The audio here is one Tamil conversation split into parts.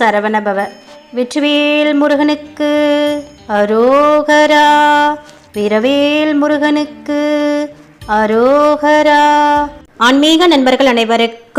சரவணபவ. வெற்றிவேல் முருகனுக்கு அரோகரா. வீரவேல் முருகனுக்கு அரோகரா. ஆன்மீக நண்பர்கள் அனைவருக்கும்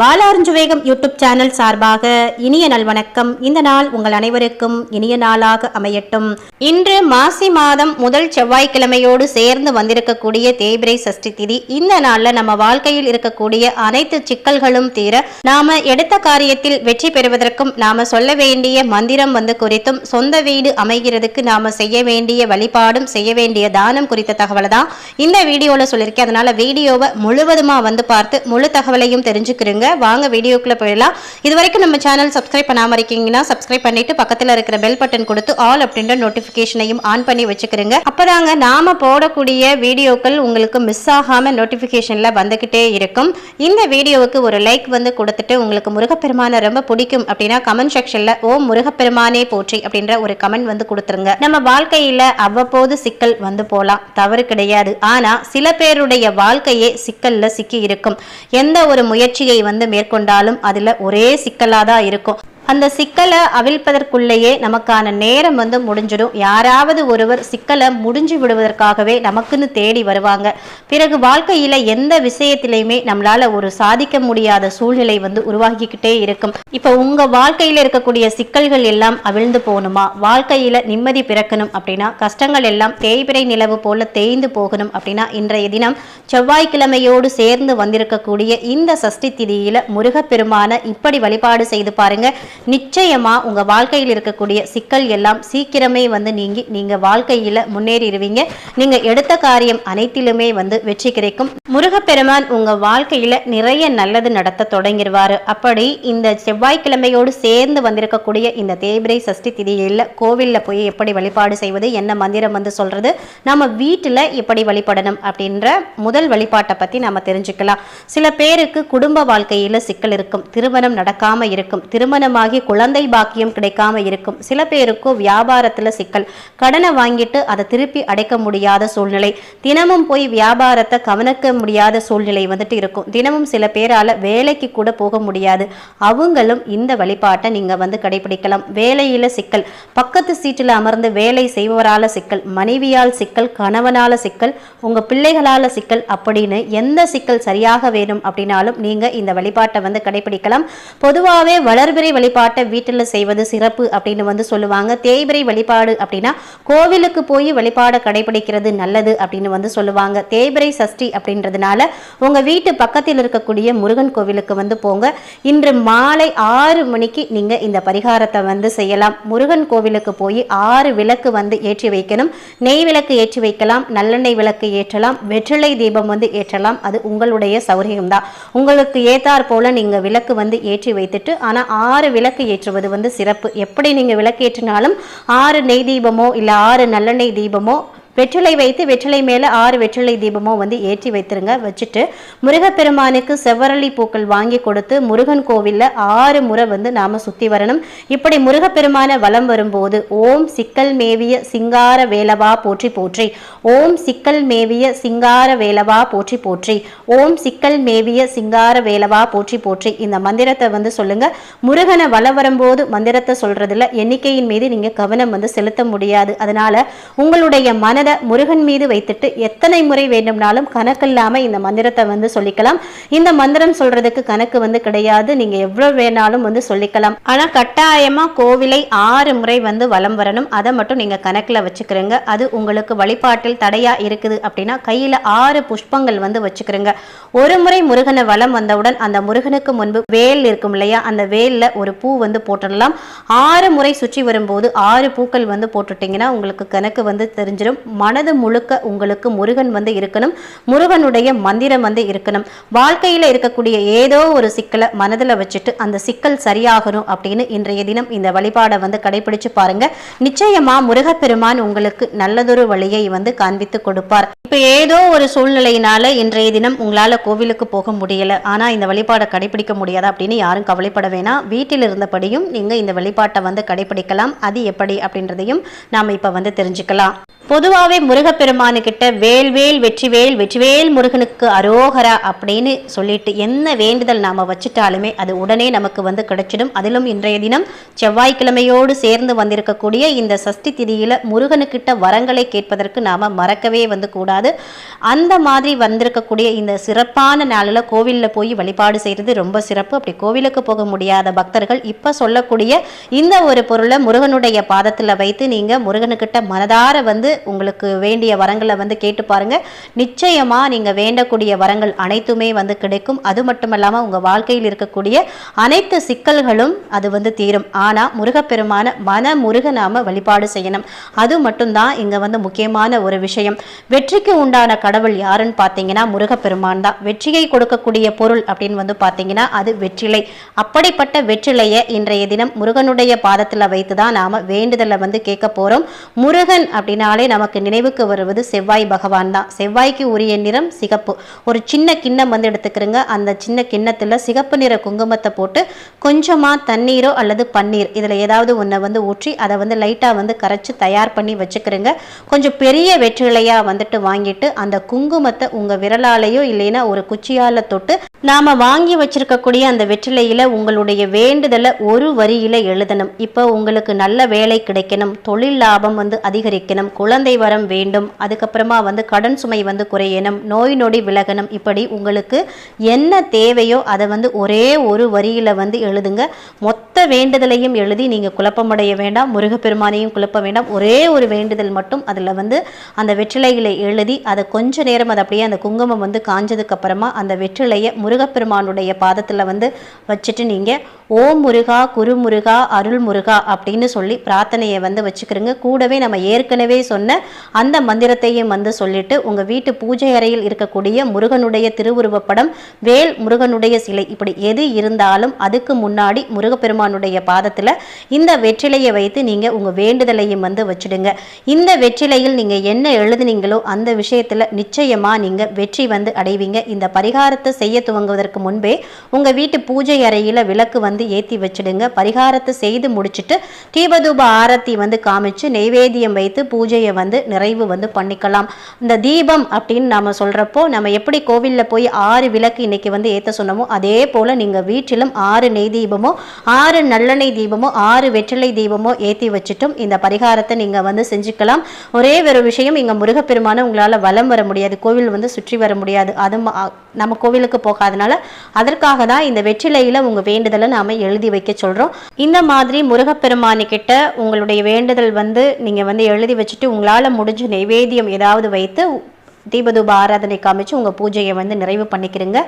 பாலாரஞ்சுவேகம் யூடியூப் சேனல் சார்பாக இனிய நல்வணக்கம் இந்த நாள் உங்கள் அனைவருக்கும் இனிய நாளாக அமையட்டும். இன்று மாசி மாதம் முதல் செவ்வாய்க்கிழமையோடு சேர்ந்து வந்திருக்கக்கூடிய தேய்பிரை சஷ்டி திதி இந்த நாளில் நம்ம வாழ்க்கையில் இருக்கக்கூடிய அனைத்து சிக்கல்களும் தீர நாம எடுத்த காரியத்தில் வெற்றி பெறுவதற்கும் நாம சொல்ல வேண்டிய மந்திரம் வந்து குறித்தும் சொந்த வீடு அமைகிறதுக்கு நாம செய்ய வேண்டிய வழிபாடும் செய்ய வேண்டிய தானம் குறித்த தகவலை தான் இந்த வீடியோவில் சொல்லியிருக்கேன். அதனால வீடியோவை முழுவதுமா வந்து பார்த்து முழு தகவலையும் தெரிஞ்சுக்கிறீங்க. வாங்க வீடியோக்குள்ள போயிடலாம். இது வரைக்கும் நம்ம சேனல் சப்ஸ்கிரைப் பண்ணாம இருக்கீங்கன்னா சப்ஸ்கிரைப் பண்ணிட்டு பக்கத்துல இருக்கிற பெல் பட்டன் கொடுத்து ஆல் அப்படின்ற நோட்டிபிகேஷனையும் ஆன் பண்ணி வச்சுக்கிறீங்க. அப்பதாங்க நாம போடக்கூடிய வீடியோக்கள் உங்களுக்கு மிஸ் ஆகாம நோட்டிஃபிகேஷனில் வந்துக்கிட்டே இருக்கும். இந்த வீடியோவுக்கு ஒரு லைக் வந்து கொடுத்துட்டு உங்களுக்கு முருகப்பெருமானை ரொம்ப பிடிக்கும் அப்படின்னா கமெண்ட் செக்ஷன்ல ஓ முருகப்பெருமானே போற்றி அப்படின்ற ஒரு கமெண்ட் வந்து கொடுத்துருங்க. நம்ம வாழ்க்கையில அவ்வப்போது சிக்கல் வந்து போலாம். தவறு கிடையாது. ஆனா சில பேருடைய வாழ்க்கையே சிக்கல்ல சிக்கி இருக்கும். எந்த ஒரு முயற்சியை வந்து மேற்கொண்டாலும் அதுல ஒரே சிக்கலாதான் இருக்கும். அந்த சிக்கலை அவிழ்ப்பதற்குள்ளேயே நமக்கான நேரம் வந்து முடிஞ்சிடும். யாராவது ஒருவர் சிக்கலை முடிஞ்சு விடுவதற்காகவே நமக்குன்னு தேடி வருவாங்க. பிறகு வாழ்க்கையில எந்த விஷயத்திலையுமே நம்மளால ஒரு சாதிக்க முடியாத சூழ்நிலை வந்து உருவாகிக்கிட்டே இருக்கும். இப்போ உங்க வாழ்க்கையில இருக்கக்கூடிய சிக்கல்கள் எல்லாம் அவிழ்ந்து போகணுமா? வாழ்க்கையில நிம்மதி பிறக்கணும் அப்படின்னா கஷ்டங்கள் எல்லாம் தேய்பிரை நிலவு போல தேய்ந்து போகணும் அப்படின்னா இன்றைய தினம் செவ்வாய்க்கிழமையோடு சேர்ந்து வந்திருக்கக்கூடிய இந்த சஷ்டி திதியில முருகப்பெருமான இப்படி வழிபாடு செய்து பாருங்க. நிச்சயமாக உங்கள் வாழ்க்கையில் இருக்கக்கூடிய சிக்கல் எல்லாம் சீக்கிரமே வந்து நீங்கி நீங்கள் வாழ்க்கையில் முன்னேறிடுவீங்க. நீங்கள் எடுத்த காரியம் அனைத்திலுமே வந்து வெற்றி கிடைக்கும். முருகப்பெருமான் உங்கள் வாழ்க்கையில் நிறைய நல்லது நடத்த தொடங்கிடுவார் அப்படி இந்த செவ்வாய்க்கிழமையோடு சேர்ந்து வந்திருக்கக்கூடிய இந்த தேய்பிரை சஷ்டி திதியில் கோவிலில் போய் எப்படி வழிபாடு செய்வது என்ன மந்திரம் வந்து சொல்கிறது நம்ம வீட்டில் எப்படி வழிபடணும் அப்படின்ற முதல் வழிபாட்டை பற்றி நம்ம தெரிஞ்சுக்கலாம். சில பேருக்கு குடும்ப வாழ்க்கையில் சிக்கல் இருக்கும் திருமணம் நடக்காமல் இருக்கும் திருமணமாக குழந்தை பாக்கியம் கிடைக்காம இருக்கும். சில பேருக்கும் வியாபாரத்துல சிக்கல். கடனை வாங்கிட்டு அதை திருப்பி அடைக்க முடியாத சூழ்நிலை. தினமும் போய் வியாபாரத்தை கவனிக்க முடியாத சூழ்நிலை வந்துட்டு இருக்கும். தினமும் சில பேரால வேலைக்கு கூட போக முடியாது. அவங்களும் இந்த வழிபாட்டை நீங்க வந்து கடைபிடிக்கலாம். வேலையில சிக்கல். பக்கத்து சீட்டில் அமர்ந்து வேலை செய்பவரால சிக்கல். மனைவியால் சிக்கல் கணவனால சிக்கல் உங்க பிள்ளைகளால சிக்கல் அப்படின்னு எந்த சிக்கல் சரியாக வேணும் அப்படின்னாலும் நீங்க இந்த வழிபாட்டை வந்து கடைபிடிக்கலாம். பொதுவாகவே வளர்பிறை வழிபாட்டை வீட்டில் செய்வது சிறப்பு அப்படின்னு வந்து சொல்லுவாங்க. தேய்பிரை வழிபாடு அப்படின்னா கோவிலுக்கு போய் வழிபாடை கடைபிடிக்கிறது நல்லது அப்படின்னு வந்து சொல்லுவாங்க. தேய்பிரை சஷ்டி அப்படின்றதுனால உங்கள் வீட்டு பக்கத்தில் இருக்கக்கூடிய முருகன் கோவிலுக்கு வந்து போங்க. இன்று மாலை ஆறு மணிக்கு நீங்கள் இந்த பரிகாரத்தை வந்து செய்யலாம். முருகன் கோவிலுக்கு போய் ஆறு விளக்கு வந்து ஏற்றி வைக்கணும். நெய் விளக்கு ஏற்றி வைக்கலாம். நல்லெண்ணெய் விளக்கு ஏற்றலாம். வெற்றிலை தீபம் வந்து ஏற்றலாம். அது உங்களுடைய சௌகரியம்தான். உங்களுக்கு ஏத்தாற் போல நீங்கள் விளக்கு வந்து ஏற்றி வைத்துட்டு ஆனால் ஆறு விளக்கு ஏற்றுவது வந்து சிறப்பு. எப்படி நீங்க விளக்கு ஏற்றினாலும் ஆறு நெய் தீபமோ இல்லை ஆறு நல்லெண்ணெய் தீபமோ வெற்றிலை வைத்து வெற்றிலை மேலே ஆறு வெற்றிலை தீபமும் வந்து ஏற்றி வைத்துருங்க. வச்சுட்டு முருகப்பெருமானுக்கு செவ்வரளி பூக்கள் வாங்கி கொடுத்து முருகன் கோவிலில் ஆறு முறை வந்து நாம் சுற்றி வரணும். இப்படி முருகப்பெருமான வலம் வரும்போது ஓம் சிக்கல் மேவிய சிங்கார வேலவா போற்றி போற்றி. ஓம் சிக்கல் மேவிய சிங்கார வேலவா போற்றி போற்றி. ஓம் சிக்கல் மேவிய சிங்கார வேலவா போற்றி போற்றி. இந்த மந்திரத்தை வந்து சொல்லுங்க. முருகனை வலம் வரும்போது மந்திரத்தை சொல்றதுல எண்ணிக்கையின் மீது நீங்க கவனம் வந்து செலுத்த முடியாது. அதனால உங்களுடைய மன மனதை முருகன் மீது வைத்துட்டு எத்தனை முறை வேண்டும்னாலும் கணக்கில்லாம இந்த மந்திரத்தை வந்து சொல்லிக்கலாம். இந்த மந்திரம் சொல்றதுக்கு கணக்கு வந்து கிடையாது. நீங்க எவ்வளவு வேணாலும் வந்து சொல்லிக்கலாம். ஆனா கட்டாயமா கோவிலை ஆறு முறை வந்து வலம் வரணும். அதை மட்டும் நீங்க கணக்குல வச்சுக்கிறீங்க. அது உங்களுக்கு வழிபாட்டில் தடையா இருக்குது அப்படின்னா கையில ஆறு புஷ்பங்கள் வந்து வச்சுக்கிறீங்க. ஒரு முறை முருகனை வலம் வந்தவுடன் அந்த முருகனுக்கு முன்பு வேல் இருக்கும் இல்லையா? அந்த வேல்ல ஒரு பூ வந்து போட்டுடலாம். ஆறு முறை சுற்றி வரும்போது ஆறு பூக்கள் வந்து போட்டுட்டீங்கன்னா உங்களுக்கு கணக்கு வந்து தெரிஞ்சிடும் மனது முழுக்க உங்களுக்கு முருகன் வந்து இருக்கணும் முருகனுடைய மந்திரம் வந்து இருக்கணும். வாழ்க்கையில இருக்கக்கூடிய ஏதோ ஒரு சிக்கலை மனதில் வச்சுட்டு அந்த சிக்கல் சரியாகணும் அப்படின்னு இன்றைய தினம் இந்த வழிபாடை வந்து கடைபிடிச்சு பாருங்க. நிச்சயமா முருகப்பெருமான் உங்களுக்கு நல்லதொரு வழியை வந்து காண்பித்து கொடுப்பார். இப்ப ஏதோ ஒரு சூழ்நிலையினால இன்றைய தினம் உங்களால கோவிலுக்கு போக முடியல. ஆனா இந்த வழிபாடை கடைபிடிக்க முடியாது அப்படின்னு யாரும் கவலைப்பட வேணாம். வீட்டில் இருந்தபடியும் நீங்க இந்த வழிபாட்டை வந்து கடைபிடிக்கலாம். அது எப்படி அப்படின்றதையும் நாம இப்ப வந்து தெரிஞ்சுக்கலாம். பொதுவாக பொதுவாகவே முருகப்பெருமானுக்கிட்ட வேல்வேல் வெற்றிவேல் வெற்றிவேல் முருகனுக்கு அரோகரா அப்படின்னு சொல்லிட்டு என்ன வேண்டுதல் நாம் வச்சுட்டாலுமே அது உடனே நமக்கு வந்து கிடைச்சிடும். அதிலும் இன்றைய தினம் செவ்வாய்க்கிழமையோடு சேர்ந்து வந்திருக்கக்கூடிய இந்த சஷ்டி திதியில் முருகனுக்கிட்ட வரங்களை கேட்பதற்கு நாம் மறக்கவே வந்து கூடாது. அந்த மாதிரி வந்திருக்கக்கூடிய இந்த சிறப்பான நாளில் கோவிலில் போய் வழிபாடு செய்கிறது ரொம்ப சிறப்பு. அப்படி கோவிலுக்கு போக முடியாத பக்தர்கள் இப்போ சொல்லக்கூடிய இந்த ஒரு பொருளை முருகனுடைய பாதத்தில் வைத்து நீங்கள் முருகனுக்கிட்ட மனதார வந்து உங்களுக்கு வேண்டிய வரங்களை வந்து கேட்டு பாருங்க. நிச்சயமாக நீங்கள் வேண்டக்கூடிய வரங்கள் அனைத்துமே வந்து கிடைக்கும். அது மட்டும் இல்லாமல் உங்கள் வாழ்க்கையில் இருக்கக்கூடிய அனைத்து சிக்கல்களும் அது வந்து தீரும். ஆனால் முருகப்பெருமான மன முருக நாம வழிபாடு செய்யணும். அது மட்டும்தான் இங்கே வந்து முக்கியமான ஒரு விஷயம். வெற்றிக்கு உண்டான கடவுள் யாருன்னு பார்த்தீங்கன்னா முருகப்பெருமான் தான். வெற்றியை கொடுக்கக்கூடிய பொருள் அப்படின்னு வந்து பார்த்தீங்கன்னா அது வெற்றிலை. அப்படிப்பட்ட வெற்றிலையை இன்றைய தினம் முருகனுடைய பாதத்தில் வைத்து தான் நாம் வேண்டுதலை வந்து கேட்க போகிறோம் முருகன் அப்படின்னாலே நமக்கு நினைவுக்கு வருவது செவ்வாய் பகவான் தான். செவ்வாய்க்கு உரிய நிறம் சிகப்பு. ஒரு சின்ன கிண்ணம் வந்து எடுத்துக்கிறோங்க. அந்த சின்ன கிண்ணத்தில் சிகப்பு நிற குங்குமத்தை போட்டு கொஞ்சமாக தண்ணீரோ அல்லது பன்னீர் இதில் ஏதாவது ஒன்றை வந்து ஊற்றி அதை வந்து லைட்டாக வந்து கரைச்சி தயார் பண்ணி வச்சுக்கிறோங்க. கொஞ்சம் பெரிய வெற்றிலையாக வந்துட்டு வாங்கிட்டு அந்த குங்குமத்தை உங்கள் விரலாலேயோ இல்லைன்னா ஒரு குச்சியால் தொட்டு நாம் வாங்கி வச்சிருக்கக்கூடிய அந்த வெற்றிலையில் உங்களுடைய வேண்டுதலை ஒரு வரியில் எழுதணும். இப்போ உங்களுக்கு நல்ல வேலை கிடைக்கணும். தொழில் லாபம் வந்து அதிகரிக்கணும். குழந்தை வரம் வேண்டும். அதுக்கப்புறமா வந்து கடன் சுமை வந்து குறையணும். நோய் நொடி விலகணும். இப்படி உங்களுக்கு என்ன தேவையோ அதை வந்து ஒரே ஒரு வரியில் வந்து எழுதுங்க. மொத்த வேண்டுதலையும் எழுதி நீங்கள் குழப்பமடைய வேண்டாம். முருகப்பெருமானையும் குழப்ப வேண்டாம். ஒரே ஒரு வேண்டுதல் மட்டும் அதில் வந்து அந்த வெற்றிலைகளை எழுதி அதை கொஞ்ச நேரம் அது அப்படியே அந்த குங்குமம் வந்து காஞ்சதுக்கப்புறமா அந்த வெற்றிலையை முருகப்பெருமானுடைய பாதத்தில் வந்து வச்சுட்டு நீங்கள் ஓம் முருகா குரு முருகா அருள் முருகா அப்படின்னு சொல்லி பிரார்த்தனையை வந்து வச்சுக்கிறோங்க. கூடவே நம்ம ஏற்கனவே சொன்ன அந்த மந்திரத்தையும் வந்து சொல்லிட்டு உங்கள் வீட்டு பூஜை அறையில் இருக்கக்கூடிய முருகனுடைய திருவுருவப்படம் வேல் முருகனுடைய சிலை இப்படி எது இருந்தாலும் அதுக்கு முன்னாடி முருகப்பெருமானுடைய பாதத்தில் இந்த வெற்றிலையை வைத்து நீங்கள் உங்கள் வேண்டுதலையும் வந்து வச்சுடுங்க. இந்த வெற்றிலையில் நீங்கள் என்ன எழுதுனீங்களோ அந்த விஷயத்தில் நிச்சயமாக நீங்கள் வெற்றி வந்து அடைவீங்க. இந்த பரிகாரத்தை செய்ய துவங்குவதற்கு முன்பே உங்கள் வீட்டு பூஜை அறையில் விளக்கு வந்து ஏற்றி வச்சிடுங்க. பரிகாரத்தை செய்து முடிச்சுட்டு தீபதூப ஆரத்தி வந்து காமிச்சு நெய்வேத்தியம் வைத்து பூஜையை வந்து நிறைவு வந்து பண்ணிக்கலாம். இந்த தீபம் அப்படின்னு நாம சொல்கிறப்போ நம்ம எப்படி கோவிலில் போய் ஆறு விளக்கு இன்னைக்கு வந்து ஏற்ற சொன்னோமோ அதே போல் நீங்கள் வீட்டிலும் ஆறு நெய் தீபமோ ஆறு நல்லெண்ணெய் தீபமோ ஆறு வெற்றிலை தீபமோ ஏற்றி வச்சுட்டும் இந்த பரிகாரத்தை நீங்கள் வந்து செஞ்சுக்கலாம். ஒரே ஒரு விஷயம் இங்கே முருகப்பெருமானை உங்களால் வலம் வர முடியாது கோவில் வந்து சுற்றி வர முடியாது. அது நம்ம கோவிலுக்கு போகாதனால அதற்காக தான் இந்த வெற்றிலையில் உங்கள் வேண்டுதலை நாம் எழுதி வைக்க சொல்கிறோம் இந்த மாதிரி முருகப்பெருமானிகிட்ட உங்களுடைய வேண்டுதல் வந்து நீங்கள் வந்து எழுதி வச்சுட்டு உங்களால் முடிஞ்ச நைவேத்தியம் ஏதாவது வைத்து தீபதூப ஆராதனை காமிச்சு உங்கள் பூஜையை வந்து நிறைவு பண்ணிக்கிறீங்க.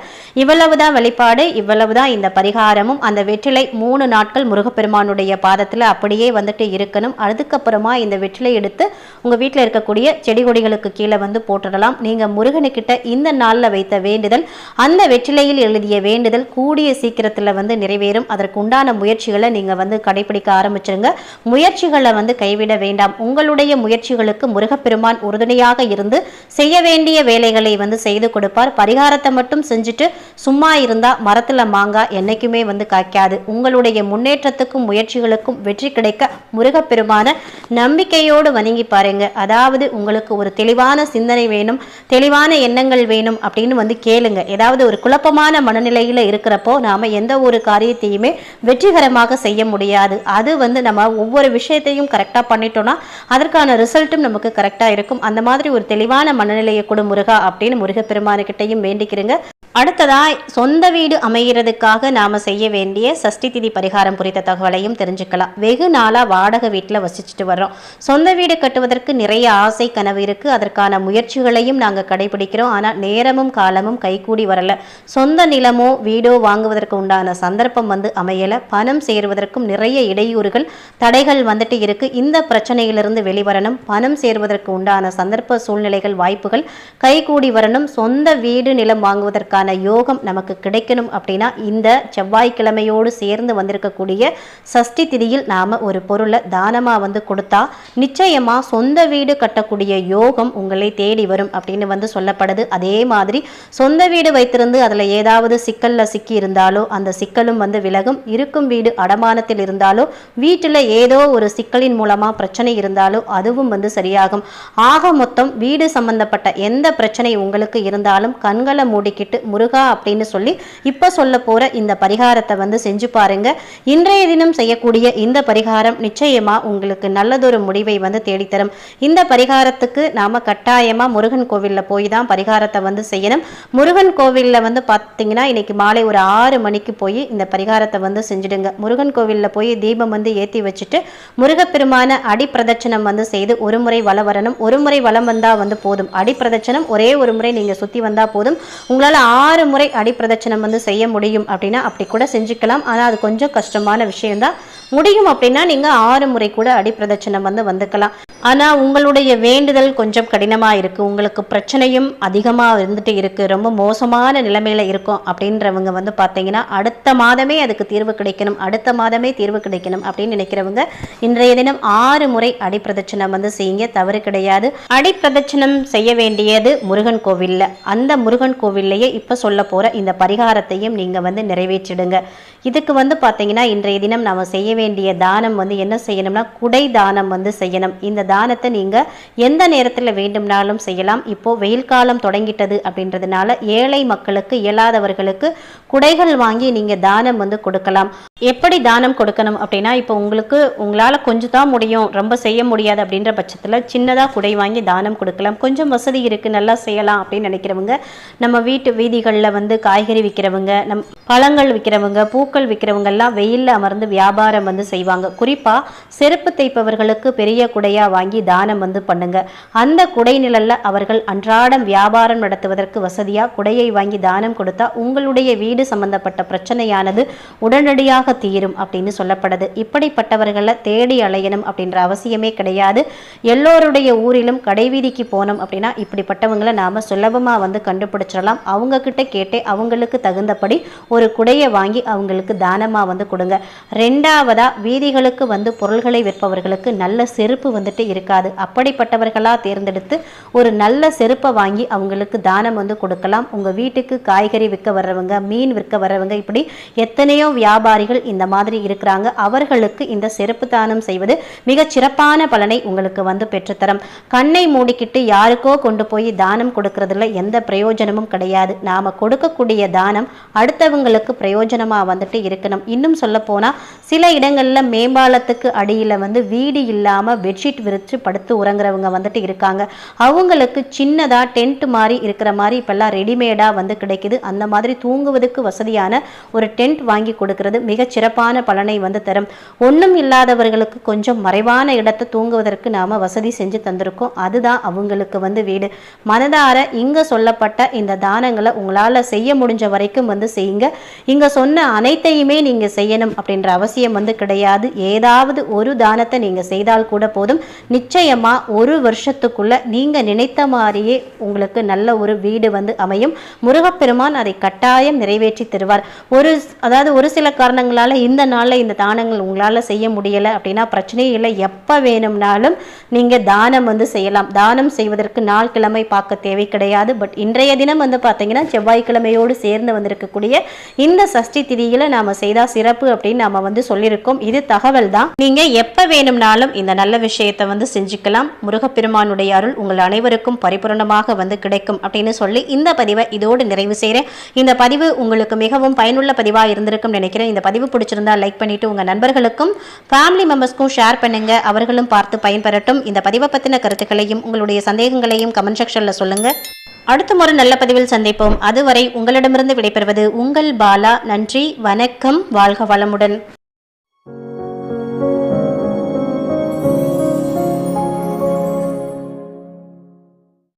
இவ்வளவு தான் வழிபாடு இவ்வளவு தான் இந்த பரிகாரமும் அந்த வெற்றிலை மூணு நாட்கள் முருகப்பெருமானுடைய பாதத்தில் அப்படியே வந்துட்டு இருக்கணும். அதுக்கப்புறமா இந்த வெற்றிலை எடுத்து உங்கள் வீட்டில் இருக்கக்கூடிய செடி கொடிகளுக்கு கீழே வந்து போட்டுடலாம். நீங்கள் முருகனுக்கிட்ட இந்த நாளில் வைத்த வேண்டுதல் அந்த வெற்றிலையில் எழுதிய வேண்டுதல் கூடிய சீக்கிரத்தில் வந்து நிறைவேறும். அதற்கு உண்டான முயற்சிகளை நீங்கள் வந்து கடைபிடிக்க ஆரம்பிச்சிருங்க. முயற்சிகளை வந்து கைவிட வேண்டாம். உங்களுடைய முயற்சிகளுக்கு முருகப்பெருமான் உறுதுணையாக இருந்து செய்ய வேண்டிய வேலைகளை வந்து செய்து கொடுப்பார். பரிகாரத்தை மட்டும் செஞ்சுட்டு சும்மா இருந்தா மரத்தில் மாங்காய் என்றைக்குமே வந்து காய்க்காது. உங்களுடைய முன்னேற்றத்துக்கும் முயற்சிகளுக்கும் வெற்றி கிடைக்க முருகப்பெருமான நம்பிக்கையோடு வணங்கி பாருங்க. அதாவது உங்களுக்கு ஒரு தெளிவான சிந்தனை வேணும் தெளிவான எண்ணங்கள் வேணும் அப்படின்னு வந்து கேளுங்க. ஏதாவது ஒரு குழப்பமான மனநிலையில் இருக்கிறப்போ நாம எந்த ஒரு காரியத்தையுமே வெற்றிகரமாக செய்ய முடியாது. அது வந்து நம்ம ஒவ்வொரு விஷயத்தையும் கரெக்டாக பண்ணிட்டோம்னா அதற்கான ரிசல்ட்டும் நமக்கு கரெக்டாக இருக்கும். அந்த மாதிரி ஒரு தெளிவான மனநிலை செய்யக்கூடும் முருகா அப்படின்னு முருகப்பெருமானுக்கிட்டையும் வேண்டிக்கிறேங்க. அடுத்ததாக சொந்த வீடு அமைகிறதுக்காக நாம செய்ய வேண்டிய சஷ்டி திதி பரிகாரம் குறித்த தகவலையும் தெரிஞ்சுக்கலாம். வெகு நாளா வாடகை வீட்டில் வசிச்சுட்டு வர்றோம். சொந்த வீடு கட்டுவதற்கு நிறைய ஆசை கனவு இருக்கு. அதற்கான முயற்சிகளையும் நாங்கள் கடைபிடிக்கிறோம். ஆனால் நேரமும் காலமும் கைகூடி வரல. சொந்த நிலமோ வீடோ வாங்குவதற்கு உண்டான சந்தர்ப்பம் வந்து அமையல. பணம் சேருவதற்கும் நிறைய இடையூறுகள் தடைகள் வந்துட்டு இருக்கு. இந்த பிரச்சனையிலிருந்து வெளிவரணும். பணம் சேருவதற்கு உண்டான சந்தர்ப்ப சூழ்நிலைகள் வாய்ப்புகள் கைகூடி வரணும். சொந்த வீடு நிலம் வாங்குவதற்கான உண்டான யோகம் நமக்கு கிடைக்கணும் அப்படின்னா இந்த செவ்வாய்க்கிழமையோடு சேர்ந்து வந்திருக்கக்கூடிய சஷ்டி திதியில் நாம் ஒரு பொருளை தானமாக வந்து கொடுத்தா நிச்சயமாக சொந்த வீடு கட்டக்கூடிய யோகம் உங்களை தேடி வரும் அப்படின்னு வந்து சொல்லப்படுது. அதே மாதிரி சொந்த வீடு வைத்திருந்து அதில் ஏதாவது சிக்கலில் சிக்கி இருந்தாலோ அந்த சிக்கலும் வந்து விலகும். இருக்கும் வீடு அடமானத்தில் இருந்தாலோ வீட்டில் ஏதோ ஒரு சிக்கலின் மூலமாக பிரச்சனை இருந்தாலோ அதுவும் வந்து சரியாகும். ஆக மொத்தம் வீடு சம்பந்தப்பட்ட எந்த பிரச்சனை உங்களுக்கு இருந்தாலும் கண்களை மூடிக்கிட்டு முருகா அப்படின்னு சொல்லி இப்போ சொல்ல போற இந்த பரிகாரத்தை வந்து செஞ்சு பாருங்க. இன்றைய தினம் செய்யக்கூடிய இந்த பரிகாரம் நிச்சயமா உங்களுக்கு நல்லதொரு முடிவை வந்து தேடித்தரும். இந்த பரிகாரத்துக்கு நாம கட்டாயமா முருகன் கோவிலில் போய் தான் பரிகாரத்தை வந்து செய்யணும். முருகன் கோவிலில் வந்து பார்த்தீங்கன்னா இன்னைக்கு மாலை ஒரு ஆறு மணிக்கு போய் இந்த பரிகாரத்தை வந்து செஞ்சுடுங்க. முருகன் கோவில்ல போய் தீபம் வந்து ஏற்றி வச்சுட்டு முருகப்பெருமான அடிப்பிரதட்சணம் வந்து செய்து ஒரு முறை வலம் வரணும். ஒரு முறை வலம் வந்தால் வந்து போதும். அடிப்பிரதட்சணம் ஒரே ஒரு முறை நீங்க சுத்தி வந்தால் போதும். உங்களால ஆறு முறை அடிப்பிரதட்சணம் வந்து செய்ய முடியும் அப்படின்னா அப்படி கூட செஞ்சுக்கலாம். ஆனால் அது கொஞ்சம் கஷ்டமான விஷயம்தான். முடியும் அப்படின்னா நீங்கள் ஆறு முறை கூட அடிப்பிரதட்சணம் வந்து வந்துக்கலாம். ஆனால் உங்களுடைய வேண்டுதல் கொஞ்சம் கடினமாக இருக்குது உங்களுக்கு பிரச்சனையும் அதிகமாக இருந்துட்டு இருக்குது ரொம்ப மோசமான நிலைமையில் இருக்கும் அப்படின்றவங்க வந்து பார்த்தீங்கன்னா அடுத்த மாதமே அதுக்கு தீர்வு கிடைக்கணும். அடுத்த மாதமே தீர்வு கிடைக்கணும் அப்படின்னு நினைக்கிறவங்க இன்றைய தினம் ஆறு முறை அடிப்பிரதட்சணம் வந்து செய்யுங்க. தவறு கிடையாது. அடிப்பிரதட்சணம் செய்ய வேண்டியது முருகன் கோவிலில். அந்த முருகன் கோவில்லையே இப்போ சொல்ல போற இந்த பரிகாரத்தையும் நீங்கள் வந்து நிறைவேற்றிடுங்க. இதுக்கு வந்து பார்த்தீங்கன்னா இன்றைய தினம் நாம செய்ய வேண்டிய தானம் வந்து என்ன செய்யணும்னா குடை தானம் வந்து செய்யணும். இந்த தானத்தை நீங்க எந்த நேரத்தில் வேண்டும்னாலும் செய்யலாம். இப்போ வெயில் காலம் தொடங்கிட்டது அப்படின்றதுனால ஏழை மக்களுக்கு இயலாதவர்களுக்கு குடைகள் வாங்கி நீங்க தானம் வந்து கொடுக்கலாம். எப்படி தானம் கொடுக்கணும் அப்படின்னா இப்போ உங்களுக்கு உங்களால் கொஞ்சம் தான் முடியும் ரொம்ப செய்ய முடியாது அப்படின்ற பட்சத்தில் சின்னதாக குடை வாங்கி தானம் கொடுக்கலாம். கொஞ்சம் வசதி இருக்குது நல்லா செய்யலாம் அப்படின்னு நினைக்கிறவங்க நம்ம வீட்டு வீதிகளில் வந்து காய்கறி விற்கிறவங்க நம் பழங்கள் விற்கிறவங்க பூக்கள் விற்கிறவங்க எல்லாம் அமர்ந்து வியாபாரம் வந்து செய்வாங்க. குறிப்பாக செருப்பு தைப்பவர்களுக்கு பெரிய குடையாக வாங்கி தானம் வந்து பண்ணுங்க. அந்த குடை நிழலில் அவர்கள் அன்றாடம் வியாபாரம் நடத்துவதற்கு வசதியாக குடையை வாங்கி தானம் கொடுத்தா உங்களுடைய வீடு சம்பந்தப்பட்ட பிரச்சனையானது உடனடியாக தீரும் அப்படின்னு சொல்லப்படுது. இப்படிப்பட்டவர்களை தேடி அலையணும் அப்படின்ற அவசியமே கிடையாது. எல்லோருடைய ஊரிலும் கடைவீதிக்கு போனோம் அப்படின்னா இப்படிப்பட்டவங்களை நாம சுலபமா வந்து கண்டுபிடிச்சிடலாம். அவங்க கிட்ட கேட்டே அவங்களுக்கு தகுந்தபடி ஒரு குடையை வாங்கி அவங்களுக்கு தானமாக வந்து கொடுங்க. ரெண்டாவதா வீதிகளுக்கு வந்து பொருள்களை விற்பவர்களுக்கு நல்ல செருப்பு வந்துட்டு இருக்காது. அப்படிப்பட்டவர்களா தேர்ந்தெடுத்து ஒரு நல்ல செருப்பை வாங்கி அவங்களுக்கு தானம் வந்து கொடுக்கலாம். உங்க வீட்டுக்கு காய்கறி விற்க வர்றவங்க மீன் விற்க வர்றவங்க இப்படி எத்தனையோ வியாபாரிகள் இந்த மாதிரி இருக்கிறாங்க. அவர்களுக்கு இந்த செருப்பு தானம் செய்வது மிக சிறப்பான பலனை உங்களுக்கு வந்து பெற்றுத்தரும். கண்ணை மூடிக்கிட்டு யாருக்கோ கொண்டு போய் தானம் கொடுக்கறதுல எந்த பிரயோஜனமும் கிடையாது. நாம கொடுக்கக்கூடிய தானம் அடுத்தவங்களுக்கு பிரயோஜனமா வந்துட்டு இருக்கணும். இன்னும் சொல்ல போனா சில இடங்கள்ல மேம்பாலத்துக்கு அடியில் வந்து வீடு இல்லாம பெட்ஷீட் விரிச்சு படுத்து உறங்குறவங்க வந்துட்டு இருக்காங்க. அவங்களுக்கு சின்னதா டென்ட் மாதிரி இருக்கிற மாதிரி இப்பெல்லாம் ரெடிமேடா வந்து கிடைக்குது. அந்த மாதிரி தூங்குவதற்கு வசதியான ஒரு டென்ட் வாங்கி கொடுக்கறது மிக சிறப்பான பலனை வந்து தரும். ஒன்றும் இல்லாதவர்களுக்கு கொஞ்சம் மறைவான இடத்தை தூங்குவதற்கு நாம வசதி செஞ்சு தந்திருக்கோம். அதுதான் அவங்களுக்கு வந்து வீடு. மனதார இங்க சொல்லப்பட்ட இந்த தானங்களை உங்களால செய்ய முடிஞ்ச வரைக்கும் வந்து செய்யுங்க. இங்கே சொன்ன அனைத்தையுமே நீங்க செய்யணும் அப்படின்ற அவசியம் வந்து கிடையாது. ஏதாவது ஒரு தானத்தை நீங்க செய்தால் கூட போதும். நிச்சயமா ஒரு வருஷத்துக்குள்ள நீங்க நினைத்த மாதிரியே உங்களுக்கு நல்ல ஒரு வீடு வந்து அமையும். முருகப்பெருமான் அதை கட்டாயம் நிறைவேற்றி தருவார். ஒரு அதாவது ஒரு சில உங்களால் இந்த நாளில் இந்த தானங்கள் உங்களால செய்ய முடியல அப்படின்னா பிரச்சனையே இல்லை. எப்ப வேணும்னாலும் நீங்க தானம் வந்து செய்யலாம். தானம் செய்வதற்கு நாள் கிழமை பார்க்க தேவை கிடையாது. பட் இன்றைய தினம் வந்து பார்த்தீங்கன்னா செவ்வாய்க்கிழமையோடு சேர்ந்து வந்திருக்கக்கூடிய இந்த சஷ்டி திதியில் நாம செய்தால் சிறப்பு அப்படின்னு நாம வந்து சொல்லியிருக்கோம். இது தகவல் தான். நீங்க எப்ப வேணும்னாலும் இந்த நல்ல விஷயத்தை வந்து செஞ்சுக்கலாம். முருகப்பெருமானுடைய அருள் உங்கள் அனைவருக்கும் பரிபூரணமாக வந்து கிடைக்கும் அப்படின்னு சொல்லி இந்த பதிவை இதோடு நிறைவு செய்கிறேன் இந்த பதிவு உங்களுக்கு மிகவும் பயனுள்ள பதிவாக இருந்திருக்கும் நினைக்கிறேன். இந்த பதிவு பிடிச்சிருந்தா லைக் பண்ணிட்டு உங்க நண்பர்களுக்கும் ஃபேமிலி மெம்பர்ஸ்க்கும் ஷேர் பண்ணுங்க. அவர்களும் பார்த்து பயன்பெறட்டும். இந்த பதிவை பத்தின கருத்துக்களையும் உங்களுடைய சந்தேகங்களையும் கமெண்ட் செக்ஷன்ல சொல்லுங்க. அடுத்த முறை நல்ல பதிவில் சந்திப்போம். அதுவரை உங்களிடமிருந்து விடைபெறுவது உங்கள் பாலா. நன்றி வணக்கம். வாழ்க வளமுடன்.